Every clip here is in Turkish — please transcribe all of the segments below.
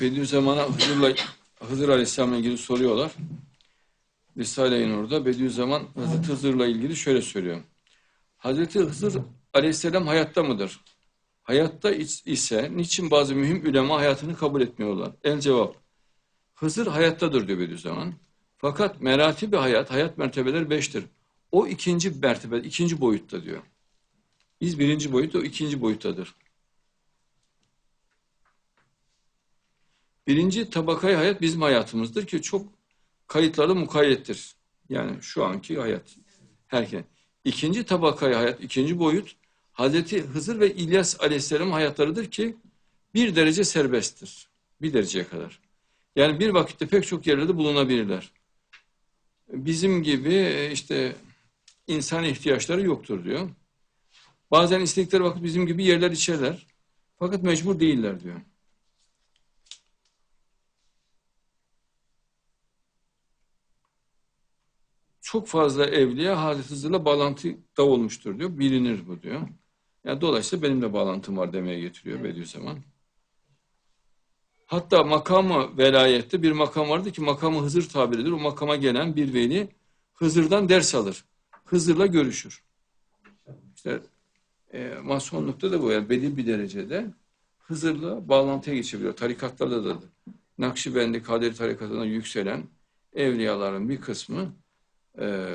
Bediüzzaman'a Hızır'la Hızır Aleyhisselam'la ilgili soruyorlar. Risale-i Nur'da Bediüzzaman Hazreti Hızır'la ilgili şöyle söylüyor. Hazreti Hızır Aleyhisselam hayatta mıdır? Hayatta ise niçin bazı mühim ülema hayatını kabul etmiyorlar? El cevap. Hızır hayattadır diyor Bediüzzaman. Fakat meratibi hayat, hayat mertebeleri beştir. O ikinci mertebe, ikinci boyutta diyor. Biz birinci boyut, o ikinci boyuttadır. Birinci tabakayı hayat bizim hayatımızdır ki çok kayıtlarda mukayyettir. Yani şu anki hayat. Herkes. İkinci tabakayı hayat, ikinci boyut Hazreti Hızır ve İlyas Aleyhisselam hayatlarıdır ki bir derece serbesttir. Bir dereceye kadar. Yani bir vakitte pek çok yerlerde bulunabilirler. Bizim gibi e, işte insan ihtiyaçları yoktur diyor. Bazen istedikleri vakit bizim gibi yerler içerler. Fakat mecbur değiller diyor. Çok fazla evliya Hazreti Hızır'la bağlantıda olmuştur diyor. Bilinir bu diyor. Yani dolayısıyla benim de bağlantım var demeye getiriyor Bediüzzaman. Hatta makamı velayette bir makam vardı ki makamı Hızır tabiridir. O makama gelen bir veli Hızır'dan ders alır. Hızır'la görüşür. İşte e, masonlukta da bu yani belli bir derecede Hızır'la bağlantıya geçebiliyor. Tarikatlarda da. Nakşibendi, Kaderi tarikatına yükselen evliyaların bir kısmı e,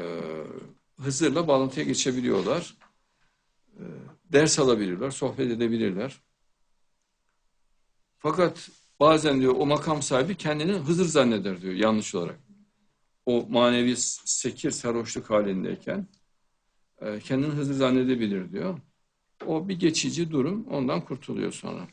Hızır'la bağlantıya geçebiliyorlar. E, ders alabilirler, sohbet edebilirler. Fakat bazen diyor o makam sahibi kendini Hızır zanneder diyor yanlış olarak. O manevi sekir sarhoşluk halindeyken e, kendini Hızır zannedebilir diyor. O bir geçici durum ondan kurtuluyor sonra.